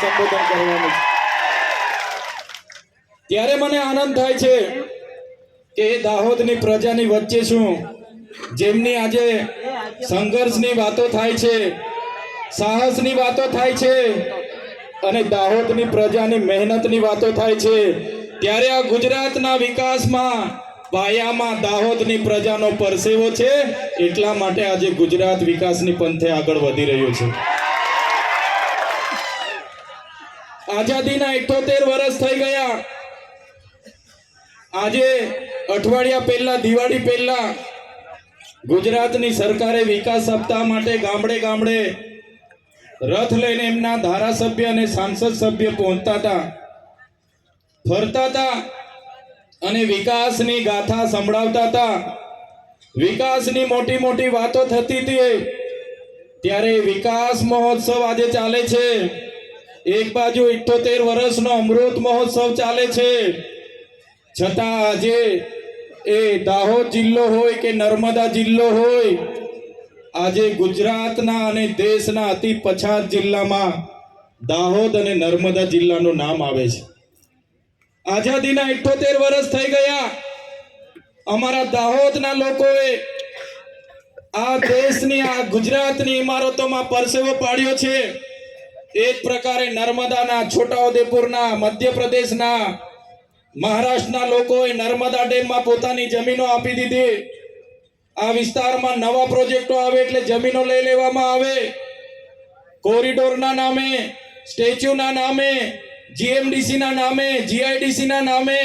સંબોધન કરવાનું. છે ત્યારે મને આનંદ થાય છે કે દાહોદની પ્રજાની વચ્ચે છું, જેમની આજે સંઘર્ષની વાતો થાય છે, સાહસની વાતો થાય છે અને દાહોદની પ્રજાની મહેનતની વાતો થાય છે. ત્યારે આ ગુજરાતના વિકાસમાં પાયામાં દાહોદની પ્રજાનો પરસેવો છે, એટલા માટે આજે ગુજરાત વિકાસની પંથે આગળ વધી રહ્યું છે. આઝાદીના ઇઠોતેર વર્ષ થઈ ગયા. આજે અઠવાડિયા પહેલા, દિવાળી પહેલા ગુજરાતની સરકારે વિકાસ સપ્તાહ માટે ગામડે ગામડે રથ લઈને એમના ધારાસભ્ય અને સાંસદ સભ્ય પહોંચતા હતા. ફરતા હતા અને વિકાસની ગાથા સંભળાવતા હતા. વિકાસની મોટી મોટી વાતો થતી હતી ત્યારે વિકાસ મહોત્સવ આજે ચાલે છે. એક બાજુ ઇઠોતેર વર્ષનો અમૃત મહોત્સવ ચાલે છે. છતાં આજે એ દાહોદ જિલ્લો હોય કે નર્મદા જિલ્લો હોય, આજે ગુજરાતના અને દેશના અતિ પછાત જિલ્લામાં દાહોદ અને નર્મદા જિલ્લાનું નામ આવે છે. આઝાદીના ઇઠોતેર વર્ષ થઈ ગયા. અમારા દાહોદના લોકોએ આ દેશની, આ ગુજરાતની ઇમારતોમાં પરસેવો પાડ્યો છે. એ જ પ્રકારે નર્મદાના, છોટાઉદેપુરના, મધ્યપ્રદેશના, મહારાષ્ટ્રના લોકોએ નર્મદા ડેમમાં પોતાની જમીનો આપી દીધી. આ વિસ્તારમાં નવા પ્રોજેક્ટો આવે એટલે જમીનો લઈ લેવામાં આવે. કોરિડોરના નામે, સ્ટેચ્યુના નામે, જીએમડીસીના નામે, જીઆઈડીસીના નામે,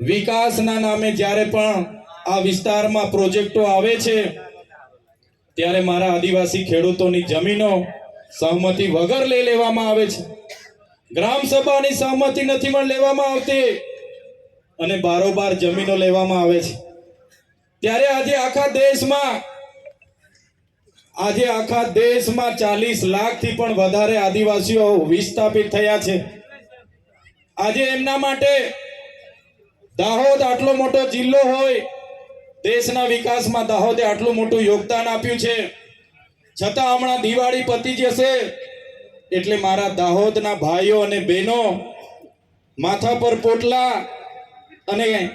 વિકાસના નામે જ્યારે પણ આ વિસ્તારમાં પ્રોજેક્ટો આવે છે, ત્યારે મારા આદિવાસી ખેડૂતોની જમીનો સહમતિ વગર લઈ લેવામાં આવે છે. ગ્રામ સભાની સહમતિ નથી પણ લેવામાં આવતી. અને બારોબાર જમીનો લેવામાં આવે છે. ત્યારે આજે આખા દેશમાં, આજે આખા દેશમાં ચાલીસ લાખથી પણ વધારે આદિવાસીઓ વિસ્થાપિત થયા છે. આજે એમના માટે દાહોદ આટલો મોટો જિલ્લો હોય, દેશના વિકાસમાં દાહોદે આટલું મોટું યોગદાન આપ્યું છે. છતાં હમણાં દિવાળી પતી જશે, એટલે મારા દાહોદના ભાઈઓ અને બહેનો માથા પર પોટલા અને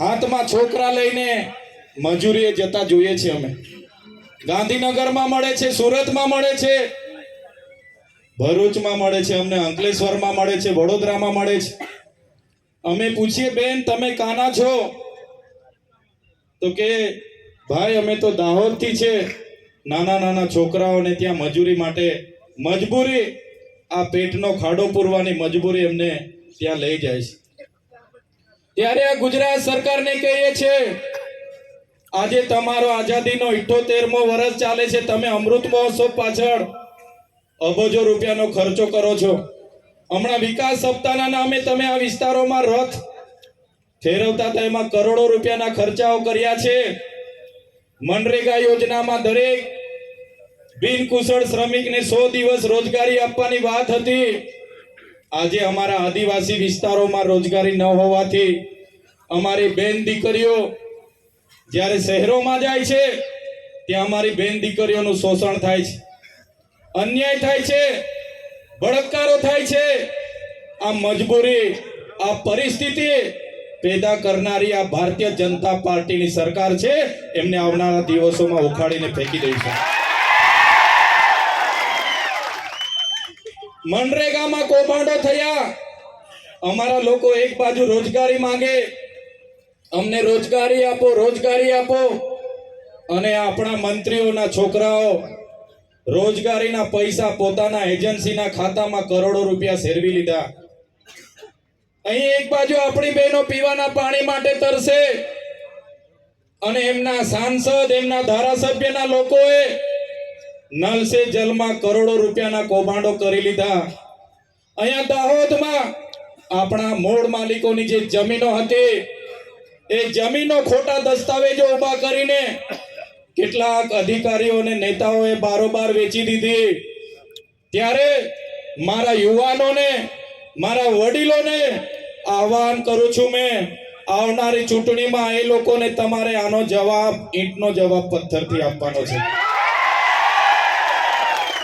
હાથમાં છોકરા લઈને મજૂરીએ જતા જોઈએ છે અમે. ગાંધીનગરમાં મળે છે, સુરતમાં મળે છે, ભરૂચમાં મળે છે, અમને અંકલેશ્વરમાં મળે છે, વડોદરામાં મળે છે. અમે પૂછીએ, બેન, તમે કાના છો? તો કે, ભાઈ, અમે તો દાહોદથી છે. નાના નાના છોકરાઓને ત્યાં મજૂરી માટે મજબૂરી આ પેટનો ખાડો પૂરવાની મજબૂરી એમને ત્યાં લઈ જાય છે. ત્યારે આ ગુજરાત સરકારને કહીએ છે, આજે તમારો આઝાદીનો ઇઠોતેરમો વર્ષ ચાલે છે, તમે અમૃત મહોત્સવ પાછળ અબજો રૂપિયાનો ખર્ચો કરો છો. હમણાં વિકાસ સપ્તાહના નામે તમે આ વિસ્તારોમાં રથ ફેરવતા હતા, એમાં કરોડો રૂપિયાના ખર્ચાઓ કર્યા છે. મનરેગા યોજનામાં દરેક બિનકુશળ શ્રમિકને સો દિવસ રોજગારી આપવાની વાત હતી. આજે અમારા આદિવાસી વિસ્તારોમાં રોજગારી ન હોવાથી અમારી બેન દીકરીઓ જ્યારે શહેરોમાં જાય છે, ત્યાં અમારી બેન દીકરીઓનું શોષણ થાય છે, અન્યાય થાય છે, બળાત્કારો થાય છે. આ મજબૂરી, આ પરિસ્થિતિ પેદા કરનારી આ ભારતીય જનતા પાર્ટીની સરકાર છે. એમને આવનારા દિવસોમાં ઉખાડીને ફેંકી દઈશું મનરેગામાં કૌભાંડો થયા. અમારા લોકો એક બાજુ રોજગારી માંગે. અમને રોજગારી આપો રોજગારી આપો. અને આપણા મંત્રીઓના છોકરાઓ રોજગારીના પૈસા પોતાના એજન્સીના ખાતામાં કરોડો રૂપિયા સેરવી લીધા. અહીં એક બાજુ આપણી બહેનો પીવાના પાણી માટે તરસે અને એમના સાંસદ, એમના ધારાસભ્યના લોકોએ નલ સે જલમાં કરોડો રૂપિયાના કૌભાંડો કરી લીધા. અહીંયા દાહોદમાં આપણા મૂળ માલિકોની જે જમીનો હતી, એ જમીનો ખોટા દસ્તાવેજો ઊભા કરીને કેટલાક અધિકારીઓ અને નેતાઓએ બારોબાર વેચી દીધી. ત્યારે મારા યુવાનોને, મારા વડીલોને આહવાન કરું છું મેં, આવનારી ચૂંટણીમાં એ લોકોને તમારે આનો જવાબ, ઈંટનો જવાબ પથ્થરથી આપવાનો છે.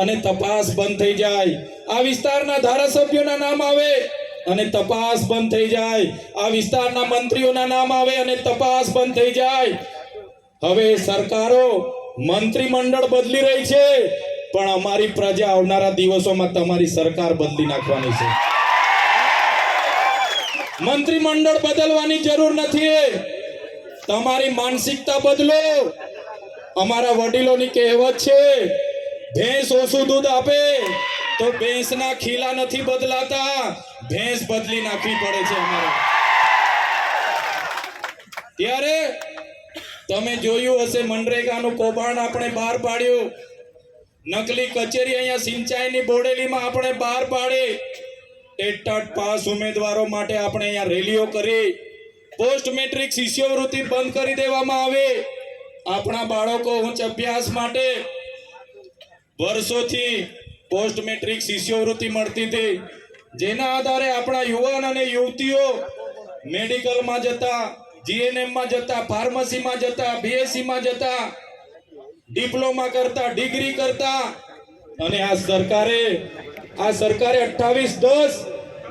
અને તપાસ બંધ થઈ જાય. આ વિસ્તારના ધારાસભ્યોના નામ આવે અને તપાસ બંધ થઈ જાય. આ વિસ્તારના મંત્રીઓના નામ આવે અને તપાસ બંધ થઈ જાય. હવે સરકારો, મંત્રીમંડળ બદલી રહી છે, પણ અમારી પ્રજા આવનારા દિવસોમાં તમારી સરકાર બદલી નાખવાની છે. મંત્રીમંડળ બદલવાની જરૂર નથી. તમારી માનસિકતા બદલો. અમારા વડીલોની કહેવત છે ભેંસ ઓછું દૂધ આપે તો ભેંસના ખીલા નથી બદલાતા. ભેંસ બદલી નાખવી પડે છે અમારે. ત્યારે તમે જોયું હશે મનરેગાનું કૌભાંડ આપણે બહાર પાડ્યું. નકલી કચેરી અહીંયા સિંચાઈની બોડેલીમાં આપણે બહાર પાડી. ટેટ પાસ ઉમેદવારો માટે આપણે અહીંયા રેલીઓ કરી. પોસ્ટ મેટ્રિક શિષ્યવૃત્તિ બંધ કરી દેવામાં આવે. આપણા બાળકો ઉચ્ચ અભ્યાસ માટે વર્ષોથી પોસ્ટ મેટ્રિક શિષ્યવૃત્તિ મળતી હતી, જેના આધારે આપણા યુવાન અને યુવતીઓ મેડિકલમાં જતા, જીએનએમમાં જતા, ફાર્મસીમાં જતા, બીએસસીમાં જતા, ડિપ્લોમા કરતા, ડિગ્રી કરતા અને આ સરકારે આ સરકારે અઠ્ઠાવીસ દસ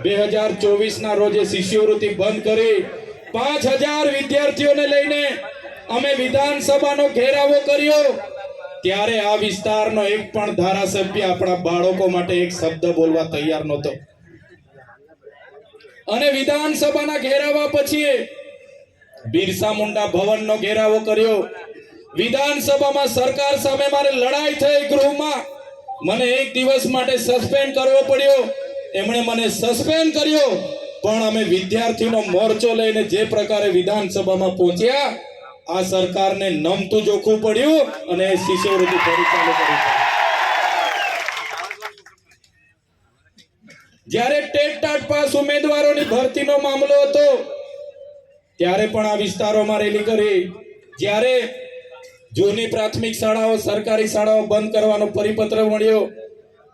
બે હજાર ચોવીસના રોજે શિષ્યવૃત્તિ બંધ કરી. પાંચ હજાર વિદ્યાર્થીઓને લઈને અમે વિધાનસભાનો ઘેરાવો કર્યો. ત્યારે આ વિસ્તારનો એક પણ ધારાસભ્ય આપણા બાળકો માટે એક શબ્દ બોલવા તૈયાર નહોતો. અને વિધાનસભાના ઘેરાવા પછી બિરસા મુંડા ભવનનો ઘેરાવો કર્યો. વિધાનસભામાં સરકાર સામે મારે લડાઈ થઈ ગૃહમાં. મને એક દિવસ માટે સસ્પેન્ડ કરવો પડ્યો. એમણે મને સસ્પેન્ડ કર્યો. પણ અમે વિદ્યાર્થીનો મોરચો લઈને જે પ્રકારે વિધાનસભામાં પહોંચ્યા આ સરકારને નમતું જોખવું પડ્યું અને શિષ્યવૃત્તિ ફરી ચાલુ કરી જ્યારે ટેટ ટાટ પાસ ઉમેદવારોની ભરતીનો મામલો હતો, ત્યારે પણ આ વિસ્તારોમાં રેલી કરી. જ્યારે જૂની પ્રાથમિક શાળાઓ, સરકારી શાળાઓ બંધ કરવાનો પરિપત્ર મળ્યો,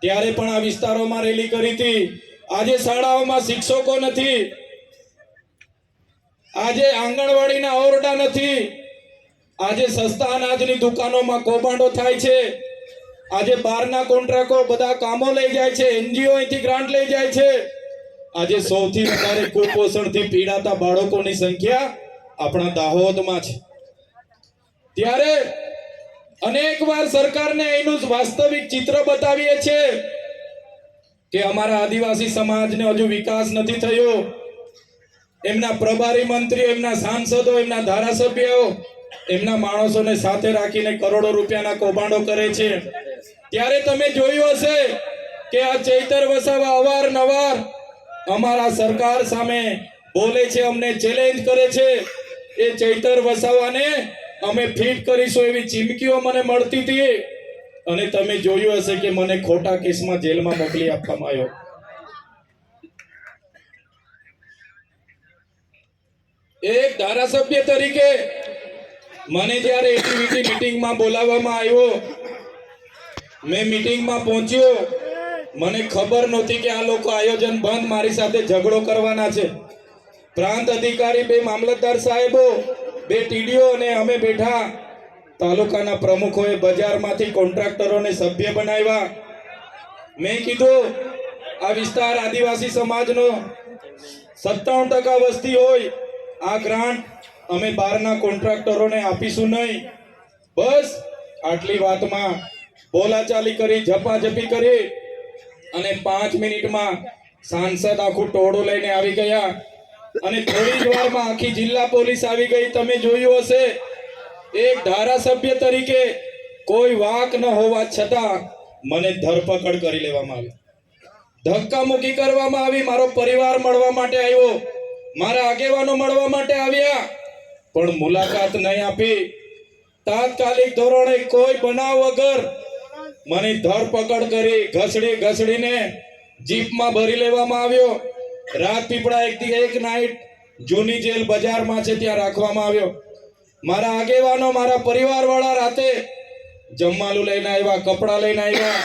ત્યારે પણ આ વિસ્તારોમાં રેલી કરી હતી. આજે શાળાઓમાં શિક્ષકો નથી. આજે આંગણવાડીના ઓરડા નથી. આજે સસ્તા અનાજની દુકાનોમાં કૌભાંડો થાય છે. આજે બહારના કોન્ટ્રાક્ટો બધા કામો લઈ જાય છે એનજીઓ અહીંથી ગ્રાન્ટ લઈ જાય છે. આજે સૌથી વધારે કુપોષણથી પીડાતા બાળકોની સંખ્યા આપણા દાહોદમાં છે. ત્યારે અનેક વાર સરકારને એનું વાસ્તવિક ચિત્ર બતાવીએ છીએ કે અમારા આદિવાસી સમાજને હજુ વિકાસ નથી થયો. એમના પ્રભારી મંત્રી એમના સાંસદો, એમના ધારાસભ્યો એમના માણસોને સાથે રાખીને કરોડો રૂપિયાના કૌભાંડો કરે છે. ત્યારે તમે જોયું હશે કે આ ચૈતર વસાવા અવારનવાર અમારા સરકાર સામે બોલે છે, અમને ચેલેન્જ કરે છે. એ ચૈતર વસાવાને અમે ફિટ કરીશું એવી ચીમકીઓ મને મળતી હતી. અને તમે જોયું હશે કે મને ખોટા કેસમાં જેલમાં મોકલી આપવામાં આવ્યો. એક ધારાસભ્ય તરીકે મને જ્યારે એક્ટિવિટી મીટિંગમાં બોલાવવામાં આવ્યો, મેં મીટિંગમાં પહોંચ્યો, મને ખબર નહોતી કે આ લોકો આયોજન બંધ મારી સાથે ઝઘડો કરવાના છે. પ્રાંત અધિકારી બે મામલતદાર સાહેબો, બે ટીડીઓ અને અમે બેઠા. તાલુકાના પ્રમુખોએ બજારમાંથી કોન્ટ્રાક્ટરોને સભ્ય બનાવ્યા. મેં કીધું, આ વિસ્તાર આદિવાસી સમાજનો સત્તાવન ટકા વસ્તી હોય, આ ગ્રાન્ટ અમે બહારના કોન્ટ્રાક્ટરોને આપીશું નહીં. બસ આટલી વાતમાં બોલાચાલી કરી, ઝપાઝપી કરી અને પાંચ મિનિટમાં સાંસદ આખું ટોળું લઈને આવી ગયા. અને થોડી જ વારમાં આખી જિલ્લા પોલીસ આવી ગઈ. તમે જોયું હશે, એક ધારાસભ્ય તરીકે કોઈ વાક ન હોવા છતાં મને ધરપકડ કરી લેવામાં આવી. ધક્કા મૂકી કરવામાં આવી, મારો પરિવાર મળવા માટે આવ્યો, મારા આગેવાનો મળવા માટે આવ્યા. પણ મુલાકાત નહીં આપી. તાત્કાલિક ધોરણે કોઈ બનાવ વગર મને ધરપકડ કરી ઘસડી ઘસડીને જીપમાં ભરી લેવામાં આવ્યો. રાજપીપળા એક એક નાઈટ જૂની જેલ બજારમાં છે ત્યાં રાખવામાં આવ્યો. મારા આગેવાનો, મારા પરિવારવાળા રાતે જમવાનું લઈને આવ્યા, કપડાં લઈને આવ્યા.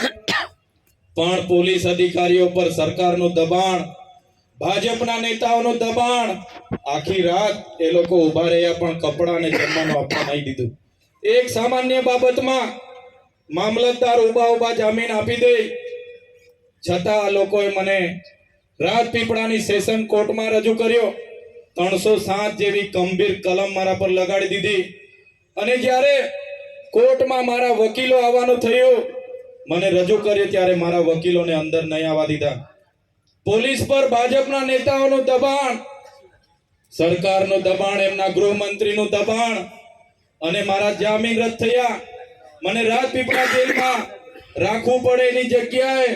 પણ પોલીસ અધિકારીઓ પર સરકારનું દબાણ ભાજપના નેતાઓનું દબાણ આખી રાત એ લોકો ઊભા રહ્યા, પણ કપડાને જમવાનું આપવા નહીં દીધું. એક સામાન્ય બાબતમાં મામલતદાર ઊભા ઊભા જામીન આપી દે, છતાં આ લોકોએ મને રાજપીપળાની સેશન કોર્ટમાં રજૂ કર્યો. ત્રણસો સાત જેવી ગંભીર કલમ મારા પર લગાડી દીધી. અને જ્યારે કોર્ટમાં મારા વકીલો આવવાનું થયું, મને રજૂ કર્યું ત્યારે મારા વકીલોને અંદર નહીં આવવા દીધા. પોલીસ પર ભાજપના નેતાઓનું દબાણ, સરકારનું દબાણ, એમના ગૃહમંત્રીનું દબાણ અને મારા જામીન રદ થયા. મને રાજપીપળા જેલમાં રાખવું પડે એની જગ્યાએ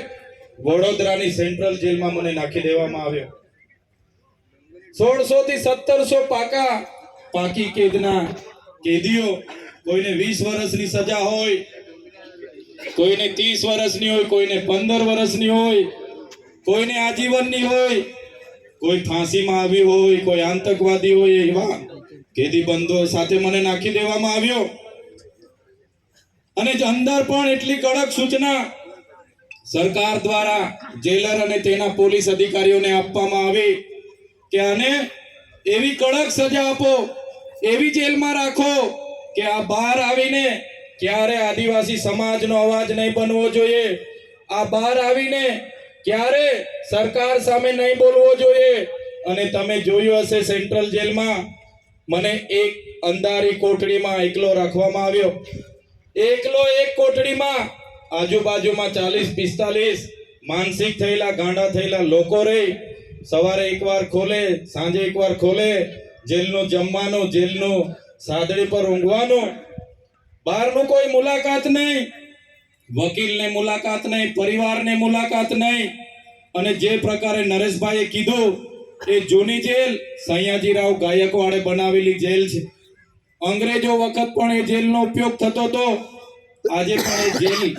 વડોદરાની સેન્ટ્રલ જેલમાં મને નાખી દેવામાં આવ્યો. સોળસો થી સત્તરસો પાકા પાકી કેદના કેદીઓ, કોઈને વીસ વર્ષની સજા હોય, કોઈને ત્રીસ વર્ષની હોય, કોઈને પંદર વર્ષની હોય કોઈને આજીવનની હોય, કોઈ ફાંસીમાં આવી હોય, કોઈ આતંકવાદી હોય એવા કેદી બંધો સાથે મને નાખી દેવામાં આવ્યો. અને અંદર પણ એટલી કડક સૂચના સરકાર દ્વારા જેલર અને તેના પોલીસ અધિકારીઓને આપવામાં આવી કે આને એવી કડક સજા આપો, એવી જેલમાં રાખો કે આ બહાર આવીને ક્યારે આદિવાસી સમાજનો અવાજ નહીં બનવો જોઈએ. આ બહાર આવીને ક્યારે સરકાર સામે નહીં બોલવો જોઈએ? અને તમે જોયું હશે સેન્ટ્રલ જેલમાં મને એક અંધારી કોઠડીમાં એકલો રાખવામાં આવ્યો. એકલો એક કોઠડીમાં આજુબાજુમાં ચાલીસ, પિસ્તાલીસ માનસિક થયેલા, ગાંડા થયેલા લોકો રહી. સવારે એકવાર ખોલે, સાંજે એકવાર ખોલે, જેલનું જમવાનું, જેલનું સાદડી પર ઊંઘવાનું. બહારનું કોઈ મુલાકાત નહીં. વકીલને મુલાકાત નહીં, પરિવારને મુલાકાત નહીં. અને જે પ્રકારે નરેશભાઈએ કીધું, એ જૂની જેલ સયાજીરાવ ગાયકવાડે બનાવેલી જેલ છે. અંગ્રેજો વખત પણ એ જેલનો ઉપયોગ થતો હતો. આજે પણ એ જેલ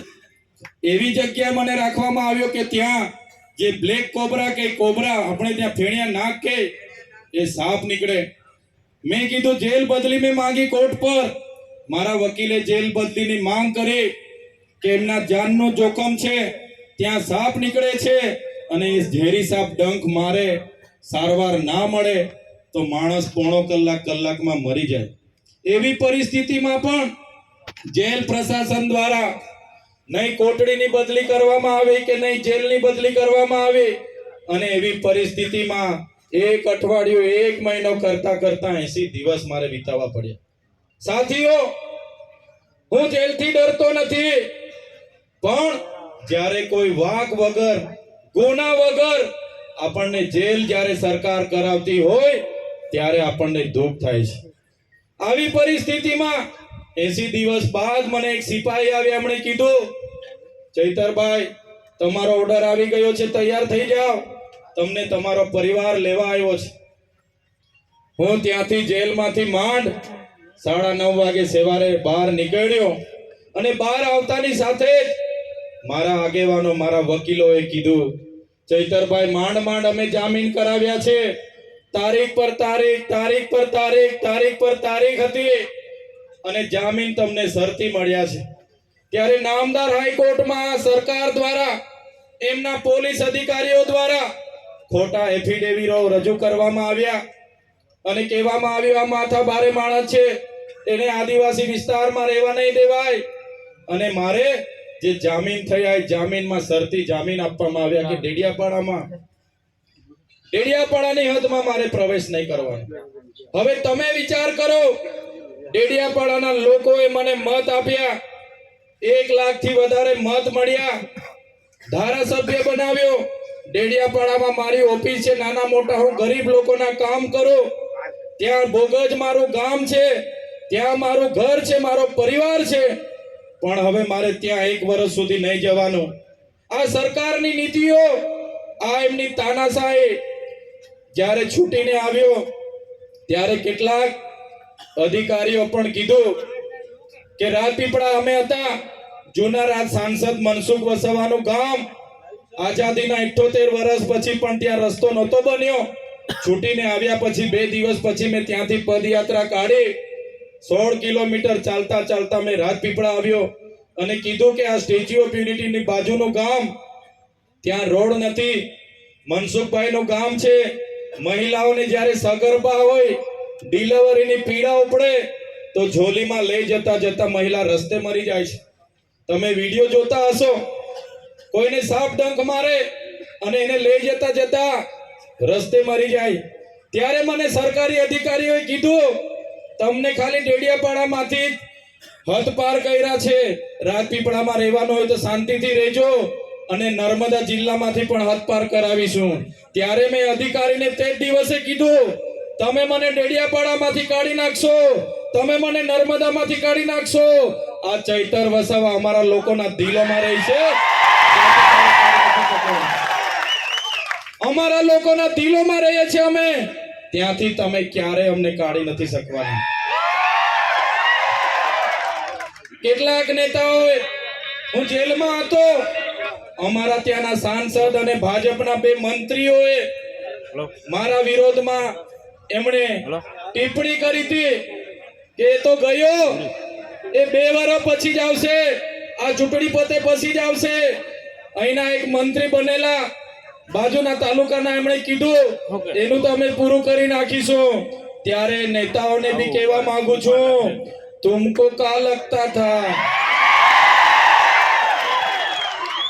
એવી જગ્યાએ મને રાખવામાં આવ્યો કે ત્યાં જે બ્લેક કોબરા કે કોબરા આપણે ત્યાં ફેણિયા નાક કે એ સાપ નીકળે. મેં કીધું, જેલ બદલી મેં માંગી કોર્ટ પર. મારા વકીલે જેલ બદલીની માંગ કરી. કે એમના જાનનું જોખમ છે, ત્યાં સાપ નીકળે છે અને એ ઝેરી સાપ ડંખ મારે, સારવાર ના મળે, તો માણસ પોણો કલાક કલાકમાં મરી જાય. એવી પરિસ્થિતિમાં પણ જેલ પ્રશાસન દ્વારા નહીં કોટડીની બદલી કરવામાં આવી કે નહીં જેલની બદલી કરવામાં આવી, અને એવી પરિસ્થિતિમાં એક અઠવાડિયું, એક મહિનો કરતા કરતા એસી દિવસ મારે વિતાવવા પડ્યા. સાથીઓ, હું જેલથી ડરતો નથી. પણ જ્યારે કોઈ વાક વગર, ગુના વગર આપણને જેલ જ્યારે સરકાર કરાવતી હોય, ત્યારે આપણને દુઃખ થાય છે. આવી પરિસ્થિતિમાં એસી દિવસ બાદ મને એક સિપાહી આવ્યા એમણે કીધું, ચૈતરભાઈ, તમારો ઓર્ડર આવી ગયો છે, તૈયાર થઈ જાઓ. તમને તમારો પરિવાર લેવા આવ્યો છે. હું ત્યાંથી જેલમાંથી માંડ સાડા નવ વાગે સવારે બહાર નીકળ્યો અને બહાર આવતાની સાથે જ મારા આગેવાનો, મારા વકીલોએ કીધું, ચૈતરભાઈ, માંડ માંડ અમે જામીન કરાવ્યા છે. તારીખ પર તારીખ તારીખ પર તારીખ તારીખ પર તારીખ હતી અને જામીન તમને શરતી મળ્યા છે. ત્યારે નામદાર હાઈકોર્ટમાં સરકાર દ્વારા, એમના પોલીસ અધિકારીઓ દ્વારા ખોટા એફિડેવિટો રજૂ કરવામાં આવ્યા અને કહેવામાં આવ્યું, આ માથા ભારે માણસ છે. એને આદિવાસી વિસ્તારમાં રહેવા નહીં દેવાય. અને મારે જે જામીન થયા એ જામીનમાં શરતી જામીન આપવામાં આવ્યા કે ડેડિયાપાડામાં? ડેડિયાપાડાની હદમાં મારે પ્રવેશ નહીં કરવાનો. હવે તમે વિચાર કરો ડેડિયાપાડાના લોકોએ મને મત આપ્યા. એક લાખથી વધારે મત મળ્યા. ધારાસભ્ય બનાવ્યો. ડેડિયાપાડામાં મારી ઓફિસ છે નાના મોટા હું ગરીબ લોકોના કામ કરું. ત્યાં બોગજ મારું ગામ છે ત્યાં મારું ઘર છે મારો પરિવાર છે. પણ હવે મારે ત્યાં એક વર્ષ સુધી નહીં જવાનું. આ સરકારની નીતિઓ, આ એમની તાનાશાહી, જ્યારે છૂટીને આવ્યો, ત્યારે કેટલાક અધિકારીઓ પણ કીધું કે રાજપીપળા અમે હતા જૂના રાજ સાંસદ મનસુખ વસાવાનું ગામ, આઝાદીના ઇઠોતેર વર્ષ પછી પણ ત્યાં રસ્તો નહોતો બન્યો. છૂટીને આવ્યા પછી બે દિવસ પછી મેં ત્યાંથી પદયાત્રા કાઢી. સોળ કિલોમીટર ચાલતા ચાલતા મેં રાજપીપળા આવ્યો અને કીધું કે આ સ્ટેચ્યુ ઓફ યુનિટીની બાજુનું ગામ, ત્યાં રોડ નથી. મનસુખભાઈનું ગામ છે. મહિલાઓને જ્યારે સગર્ભા હોય, ડિલિવરીની પીડા ઉપડે, તો ઝોલીમાં લઈ જતા જતા મહિલા રસ્તે મરી જાય છે. તમે વીડિયો જોતા હશો. કોઈને સાપ ડંખ મારે અને એને લઈ જતા જતા રસ્તે મરી જાય. ત્યારે મને સરકારી અધિકારીઓએ કીધું તમને ખાલી ડેડિયાપાડામાંથી હદ પાર કર્યા છે. રાજપીપળામાં રહેવાનું હોય તો શાંતિથી રહેજો અને નર્મદા જિલ્લામાંથી પણ હદ પાર કરાવીશું. ત્યારે મેં અધિકારીને તે દિવસે કીધું, તમે મને ડેડિયાપાડામાંથી કાઢી નાખશો. તમે મને નર્મદામાંથી કાઢી નાખશો. આ ચૈતર વસાવા અમારા લોકોના દિલોમાં રહી છે. અમારા લોકોના દિલોમાં રહીએ છીએ અમે. ત્યાંથી તમે ક્યારે અમને કાઢી નથી શકવાના. કેટલાક નેતાઓ હું જેલમાં હતો અમારા ત્યાંના સાંસદ અને ભાજપના બે મંત્રીઓએ મારા વિરોધમાં એમણે ટિપ્પણી કરી હતી કે એ તો ગયો એ બે વર્ષ પછી જ આવશે આ ચૂંટણી પતે પછી જ આવશે. અહીંના એક મંત્રી બનેલા બાજુના તાલુકાના એમણે કીધું એનું તો અમે પૂરું કરી નાખીશું ત્યારે નેતાઓને બી કહેવા માંગુ છું तुमको का लगता था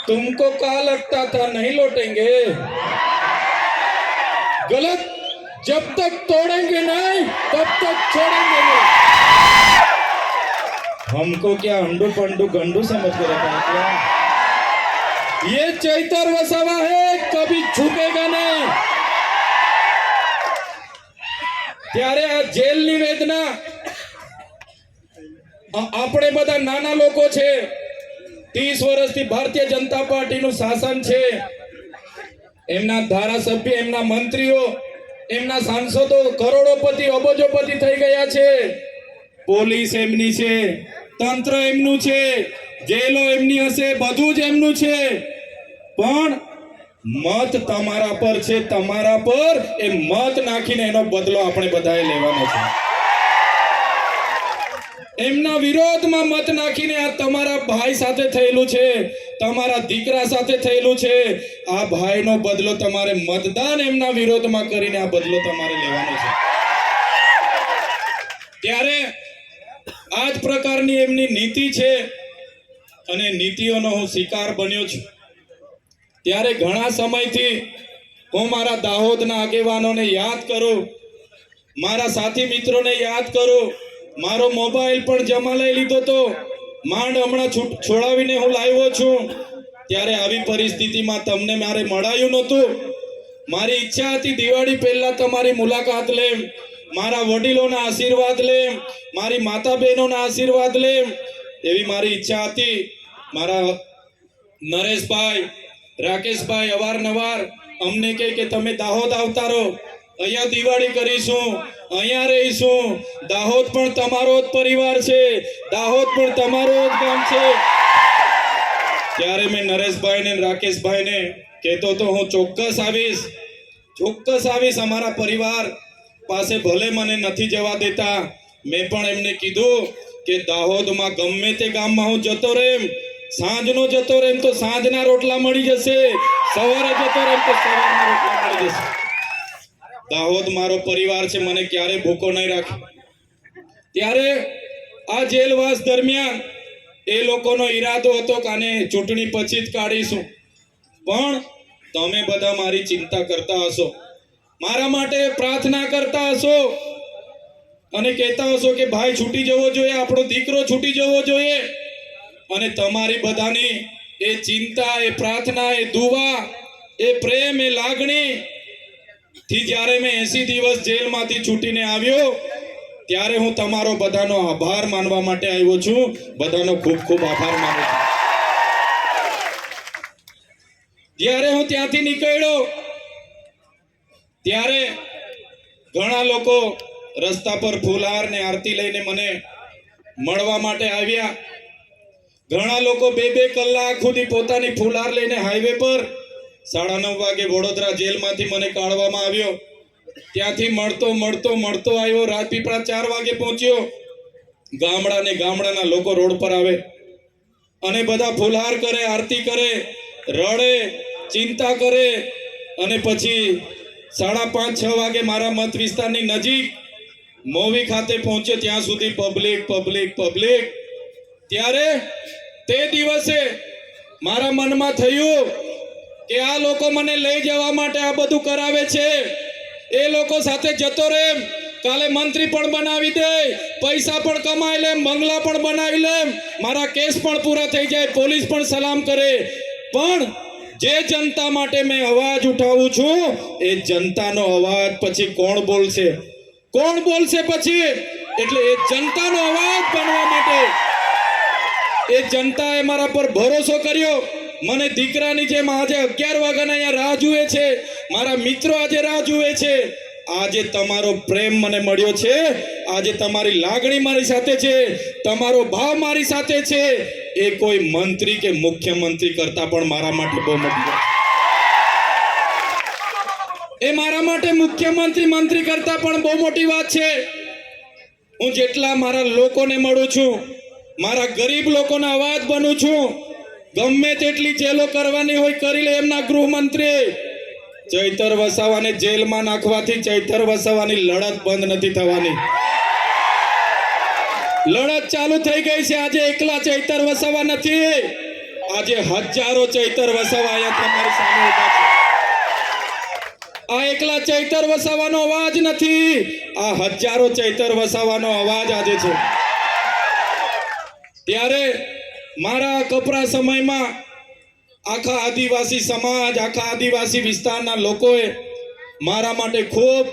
तुमको का लगता था नहीं लौटेंगे गलत जब तक तोड़ेंगे नहीं तब तक छोड़ेंगे नहीं हमको क्या अंडू पंडू गंडू समझ के रखा है क्या ये चैतर वसावा है कभी झुकेगा नहीं ત્યારે આ જેલની વેદના આ- આપણે બધા નાના લોકો છે ત્રીસ વર્ષથી ભારતીય જનતા પાર્ટીનું શાસન છે એમના ધારાસભ્ય એમના મંત્રીઓ એમના સાંસદો કરોડોપતિ અબજોપતિ થઈ ગયા છે પોલીસ એમની છે તંત્ર એમનું છે જેલો એમની હશે બધું જ એમનું છે પણ મત તમારા પર છે, તમારા પર એ મત નાખીને એનો બદલો આપણે બધાએ લેવાનો છે. એમના વિરોધમાં મત નાખીને આ તમારા ભાઈ સાથે થયેલું છે, તમારા દીકરા સાથે થયેલું છે, આ ભાઈનો બદલો તમારે મતદાન એમના વિરોધમાં કરીને આ બદલો તમારે લેવાનો છે. ત્યારે આ જ પ્રકારની એમની નીતિ છે અને નીતિઓનો હું શિકાર બન્યો છું. ત્યારે ઘણા સમયથી હું મારા દાહોદના આગેવાનોને યાદ કરું, મારા સાથી મિત્રોને યાદ કરું, મારો મોબાઈલ પણ જમા લઈ લીધો તો માંડ હમણાં છોડાવીને હું લાવ્યો છું. ત્યારે આવી પરિસ્થિતિમાં તમને મારે મળાયું નહોતું. મારી ઈચ્છા હતી દિવાળી પહેલા તમારી મુલાકાત લેમ, મારા વડીલોના આશીર્વાદ લેમ, મારી માતા બહેનોના આશીર્વાદ લેમ. એવી મારી ઈચ્છા હતી. મારા નરેશભાઈ રાકેશભાઈ, અવારનવાર અમને કહે કે તમે દાહોદ આવતા રહો. અહીંયા દિવાળી કરીશું, અહીંયા રહીશું. દાહોદ પણ તમારો જ પરિવાર છે. દાહોદ પણ તમારો જ ગામ છે. ત્યારે મેં નરેશભાઈને રાકેશભાઈને કહેતો તો હું ચોક્કસ આવીશ ચોક્કસ આવીશ અમારા પરિવાર પાસે ભલે મને નથી જવા દેતા. મેં પણ એમને કીધું કે દાહોદમાં ગમે તે ગામમાં હું જતો રેમ સાંજનો જતો રેમ તો સાંજના રોટલા મળી જશે. સવારે જતો રેમ તો સવારના રોટલા મળી જશે. દાહોદ મારો પરિવાર છે, મને ક્યારે ભૂખો નહીં રાખે. ત્યારે આ જેલવાસ દરમિયાન એ લોકોનો ઈરાદો હતો કે આને ચૂંટણી પછી જ કાઢીશું. પણ તમે બધા મારી ચિંતા કરતા હશો. મારા માટે પ્રાર્થના કરતા હશો અને કહેતા હશો કે ભાઈ છૂટી જવો જોઈએ, આપણો દીકરો છૂટી જવો જોઈએ. અને તમારી બધાની એ ચિંતા, એ પ્રાર્થના, એ દુવા, એ પ્રેમ, એ લાગણી થી જ્યારે મેં એસી દિવસ જેલમાંથી છૂટીને આવ્યો, ત્યારે હું તમારો બધાનો આભાર માનવા માટે આવ્યો છું. બધાનો ખૂબ ખૂબ આભાર માનું છું. જ્યારે હું ત્યાંથી નીકળ્યો, ત્યારે ઘણા લોકો રસ્તા પર ફૂલહાર ને આરતી લઈને મને મળવા માટે આવ્યા. ઘણા લોકો બે બે કલાક સુધી પોતાની ફૂલહાર લઈને હાઈવે પર સાડા નવ વાગે વડોદરા જેલમાંથી મને કાઢવામાં આવ્યો. ત્યાંથી મળતો મળતો મળતો આવ્યો. રાજપીપળા ચાર વાગે પહોંચ્યો. ગામડા ને ગામડાના લોકો રોડ પર આવે. અને બધા ફુલહાર કરે, આરતી કરે, રડે, ચિંતા કરે. અને પછી સાડા પાંચ, છ વાગે મારા મત વિસ્તારની નજીક મોવી ખાતે પહોંચ્યો. ત્યાં સુધી પબ્લિક પબ્લિક પબ્લિક ત્યારે તે દિવસે મારા મનમાં થયું કે આ લોકો મને લઈ જવા માટે આ બધું કરાવે છે. એ લોકો સાથે જતો રહે, કાલે મંત્રી પણ બનાવી દે, પૈસા પણ કમાઈ લે, બંગલા પણ બનાવી લે, મારા કેસ પણ પૂરા થઈ જાય, પોલીસ પણ સલામ કરે. પણ જે જનતા માટે મેં અવાજ ઉઠાવું છું, એ જનતાનો અવાજ પછી કોણ બોલશે? કોણ બોલશે પછી? એટલે એ જનતાનો અવાજ બનવા માટે એ જનતાએ મારા પર ભરોસો કર્યો. મને દીકરાની જેમ આજે અગિયાર વાગ્યાના અહીંયા રાહ જુએ છે. મારા મિત્રો આજે રાહ જુએ છે. આજે તમારો પ્રેમ મને મળ્યો છે. આજે તમારી લાગણી મારી સાથે છે. તમારો ભાવ મારી સાથે છે. એ કોઈ મંત્રી કે મુખ્યમંત્રી કરતા પણ મારા માટે બહુ મોટી એ મારા માટે મુખ્યમંત્રી, મંત્રી કરતા પણ બહુ મોટી વાત છે. હું જેટલા મારા લોકોને મળું છું મારા ગરીબ લોકોનો અવાજ બનું છું. ગમે તેટલી જેલો કરવાની હોય કરી લે એમના ગૃહમંત્રી. ચૈતર વસાવાને જેલમાં નાખવાથી ચૈતર વસાવાની લડત બંધ નથી થવાની. લડત ચાલુ થઈ ગઈ છે. આજે એકલા ચૈતર વસાવા નથી. આજે હજારો ચૈતર વસાવા અહીંયા તમારી સામે ઊભા છે. આ એકલા ચૈતર વસાવાનો અવાજ નથી. આ હજારો ચૈતર વસાવાનો અવાજ આજે છે. ત્યારે મારા કપરા સમયમાં આખા આદિવાસી સમાજ, આખા આદિવાસી વિસ્તારના લોકોએ મારા માટે ખૂબ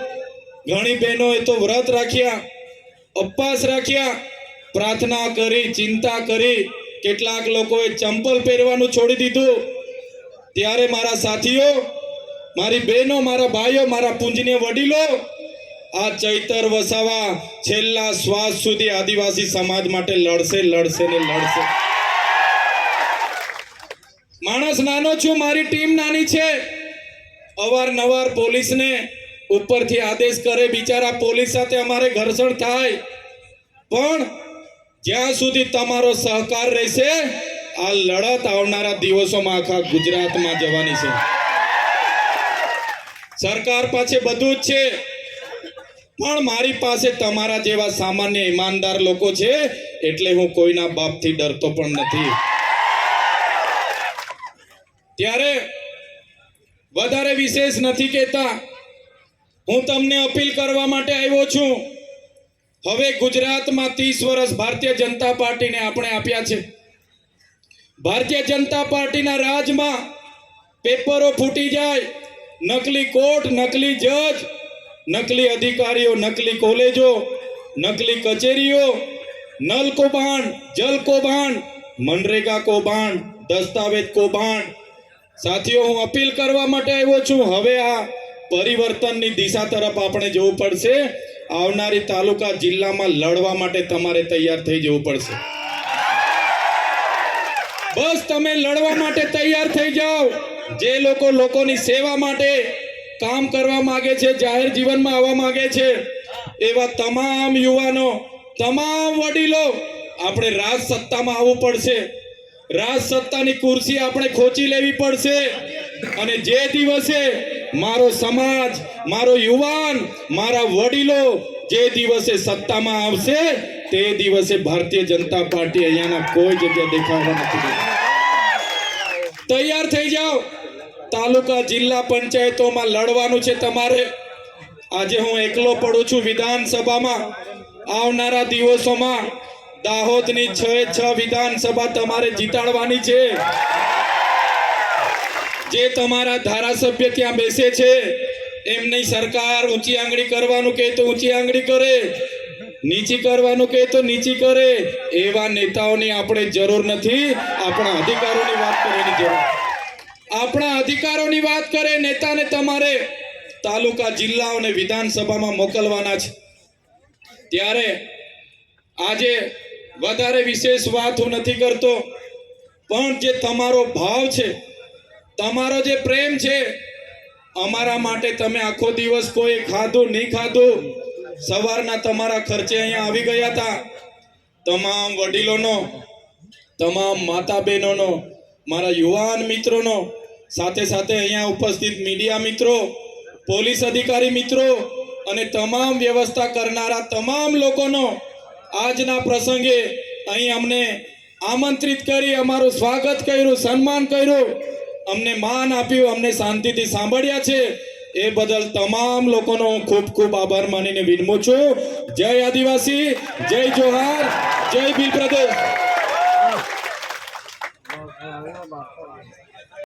ઘણી બહેનોએ તો વ્રત રાખ્યા, ઉપવાસ રાખ્યા, પ્રાર્થના કરી, ચિંતા કરી, કેટલાક લોકોએ ચંપલ પહેરવાનું છોડી દીધું. ત્યારે મારા સાથીઓ, મારી બહેનો, મારા ભાઈઓ, મારા પૂંજનીય વડીલો આ ચૈતર વસાવા છેલ્લા શ્વાસ સુધી આદિવાસી સમાજ માટે લડશે લડશે ને લડશે. માણસ નાનો છું, મારી ટીમ નાની છે. અવારનવાર પોલીસને ઉપરથી આદેશ કરે, બિચારા પોલીસ સાથે અમારે ઘર્ષણ થાય. પણ જ્યાં સુધી તમારો સહકાર રહેશે, આ લડત આવનારા દિવસોમાં આખા ગુજરાતમાં જવાની છે. સરકાર પાસે બધું જ છે. પણ મારી પાસે તમારા જેવા સામાન્ય ઈમાનદાર લોકો છે, એટલે હું કોઈના બાપથી ડરતો પણ નથી. ત્યારે વધારે વિશેષ નથી કહેતા. હું તમને અપીલ કરવા માટે આવ્યો છું. હવે ગુજરાતમાં ત્રીસ વર્ષ ભારતીય જનતા પાર્ટીને આપણે આપ્યા છે. ભારતીય જનતા પાર્ટીના રાજમાં પેપરો ફૂટી જાય, નકલી કોર્ટ, નકલી જજ નકલી અધિકારીઓ, નકલી કોલેજો, નકલી કચેરીઓ, નલ કૌભાંડ, જલ કૌભાંડ, મનરેગા કૌભાંડ, દસ્તાવેજ કૌભાંડ. સાથીઓ, હું અપીલ કરવા માટે આવ્યો છું, હવે આ પરિવર્તનની દિશા તરફ આપણે જવું પડશે. આવનારી તાલુકા જિલ્લામાં લડવા માટે તમારે તૈયાર થઈ જવું પડશે. બસ તમે લડવા માટે તૈયાર થઈ જાઓ. જે લોકો લોકોની સેવા માટે કામ કરવા માંગે છે, જાહેર જીવનમાં આવવા માંગે છે, એવા તમામ યુવાનો, તમામ વડીલો આપણે રાજ સત્તામાં આવવું પડશે. રાજ સત્તાની ખુરશી આપણે ખોચી લેવી પડશે. અને જે દિવસે મારો સમાજ, મારો યુવાન, મારા વડીલો જે દિવસે સત્તામાં આવશે, તે દિવસે ભારતીય જનતા પાર્ટી અહીંયાના કોઈ જગ્યા દેખાવા નથી તૈયાર થઈ જાઓ. તાલુકા જિલ્લા પંચાયતોમાં લડવાનું છે તમારે. આજે હું એકલો પડું છું વિધાનસભામાં. આવનારા દિવસોમાં દાહોદની છ છ વિધાનસભા તમારે જીતાડવાની છે. જે તમારા ધારાસભ્ય ત્યાં બેસે છે, એમની સરકાર ઊંચી આંગળી કરવાનું કહે તો ઊંચી આંગળી કરે. નીચી કરવાનું કહે તો નીચી કરે. એવા નેતાઓની આપણે જરૂર નથી. આપણા અધિકારોની વાત કરવાની જરૂર. આપણા અધિકારોની વાત કરે, નેતાને તમારે તાલુકા, જિલ્લાઓ અને વિધાનસભામાં મોકલવાના છે. ત્યારે આજે વધારે વિશેષ વાત હું નથી કરતો, પણ જે તમારો ભાવ છે, તમારો જે પ્રેમ છે, અમારા માટે તમે આખો દિવસ કોઈ ખાધું, નહીં ખાધું, સવારના તમારા ખર્ચે અહીંયા આવી ગયા હતા. તમામ વડીલોનો, તમામ માતા બહેનોનો મારા યુવાન મિત્રોનો સાથે સાથે અહીંયા ઉપસ્થિત મીડિયા મિત્રો, પોલીસ અધિકારી મિત્રો અને તમામ વ્યવસ્થા કરનારા તમામ લોકોનો આજના પ્રસંગે અહીં અમને આમંત્રિત કરી, અમારું સ્વાગત કર્યું, સન્માન કર્યું. અમને માન આપ્યું, અમને શાંતિથી સાંભળ્યા છે. એ બદલ તમામ લોકોનો ખૂબ ખૂબ આભાર માનીને વિનમું છું. જય આદિવાસી, જય જોહાર, જય ભીલ પ્રદેશ